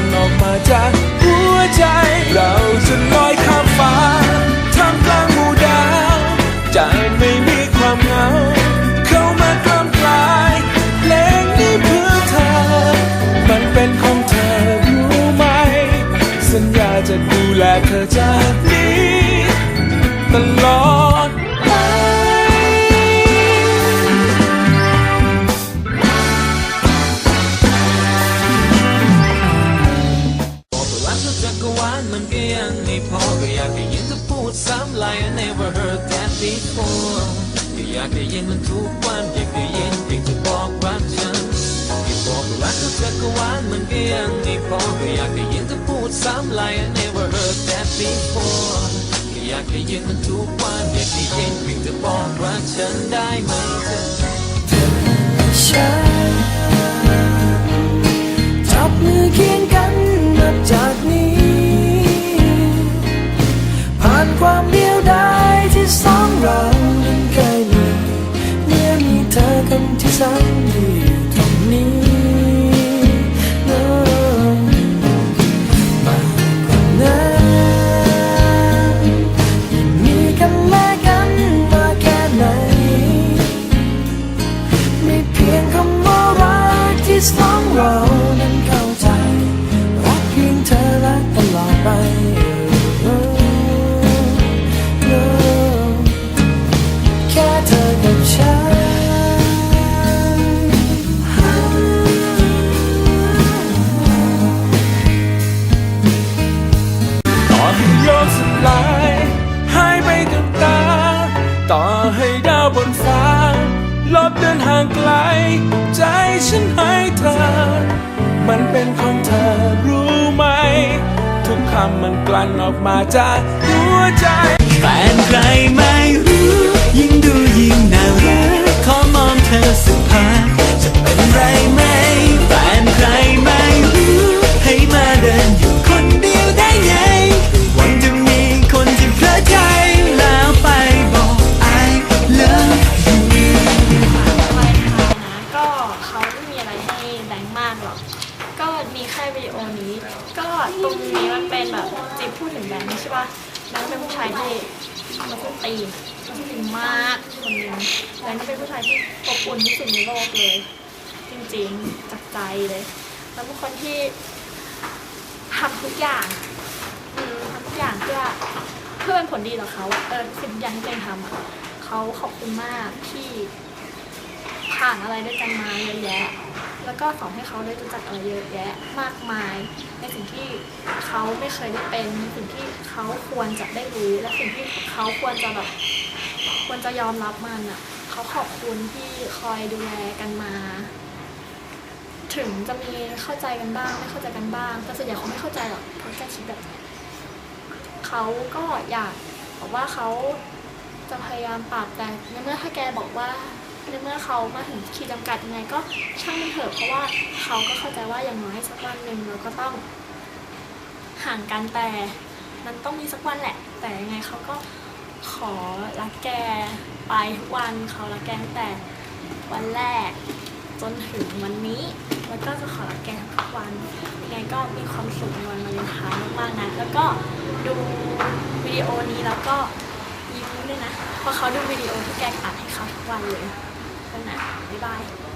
น ตลอดไปบอกว่ารักเธอจักรวาลมันก็ยังไม่พอก็อยากได้ยินเธอพูดซ้ำ like I never heard that before ก็อยากได้ยินมันทุกวันอยากได้ยินเพียงเธอบอกรักฉันที่บอกว่ารักเธอจักรวาลมันก็ยังไม่พอก็อยากได้ยินเธอพูดซ้ำ like I never heard that before อยากได้ยินมันทุกวันอยากได้ยินเพียงเธอบอกรักฉันได้ไหมเธอฉันจับมือเคียงกันนับจากนี้ ผ่านความเดียวดายที่สองเรานั้นเคยมีเมื่อมีเธอคนที่แสนดี ของเธอรู้ไหม ทุกคำมันกลั่นออกมาจากหัวใจแฟนใครไม่รู้ ยิ่งดูยิ่งน่ารักขอมองเธอสักพักจะเป็นไรไหมแฟนใครไม่รู้ ให้มาเดินอยู่คนเดียวได้ไงวันจะมีคนที่เพลอใจแล้วไปบอก I love you วาเลนไทน์นะก็เขาไม่มีอะไรให้แบงค์มากหรอก ก็มีแค่วิดีโอนี้ ก็ตรงนี้มันเป็นแบบจีบพูดถึงแบงค์ใช่ป่ะแบงค์เป็นผู้ชายที่มาส้นตีนมาส้นตีนมากคนนึงแบงค์เป็นผู้ชายที่อบอุ่นที่สุดในโลกเลย จริงๆจากใจเลย แล้วเป็นคนที่ทำทุกอย่างทำทุกอย่างเพื่อเพื่อเป็นผลดีต่อเขาเออสิ่งอย่างที่ตัวเองทำอะเขาขอบคุณมากที่ผ่านอะไรด้วยกันมาเยอะแยะ แล้วก็สอนให้เขาได้รู้จักอะไรเยอะแยะมากมาย ในสิ่งที่เขาไม่เคยได้เป็นในสิ่งที่เขาควรจะได้รู้ และสิ่งที่เขาควรจะแบบควรจะยอมรับมันอะเขาขอบคุณที่คอยดูแลกันมา ถึงจะมีเข้าใจกันบ้าง ไม่เข้าใจกันบ้างแต่ส่วนใหญ่เขาไม่เข้าใจหรอกเพราะแกคิดแบบเขาก็อยากบอกว่าเขาจะพยายามปรับแต่ในเมื่อถ้าแกบอกว่า ในเมื่อเขามาถึงขีดจำกัดยังไงก็ช่างมันเถอะเพราะว่าเขาก็เข้าใจว่าอย่างน้อยสักวันหนึ่งเราก็ต้องห่างกันแต่ มันต้องมีสักวันแหละ แต่ยังไงเขาก็ขอรักแกไปทุกวันเขารักแกตั้งแต่วันแรก จนถึงวันนี้แล้วก็จะขอรักแกทุกวันยังไงก็มีความสุขในวันวาเลนไทน์มากๆนะแล้วก็ดูวิดีโอนี้แล้วก็ยิ้มด้วยนะเพราะเขาดูวิดีโอที่แกอัดให้เขาทุกวันเลย นั่นนะบ๊ายบาย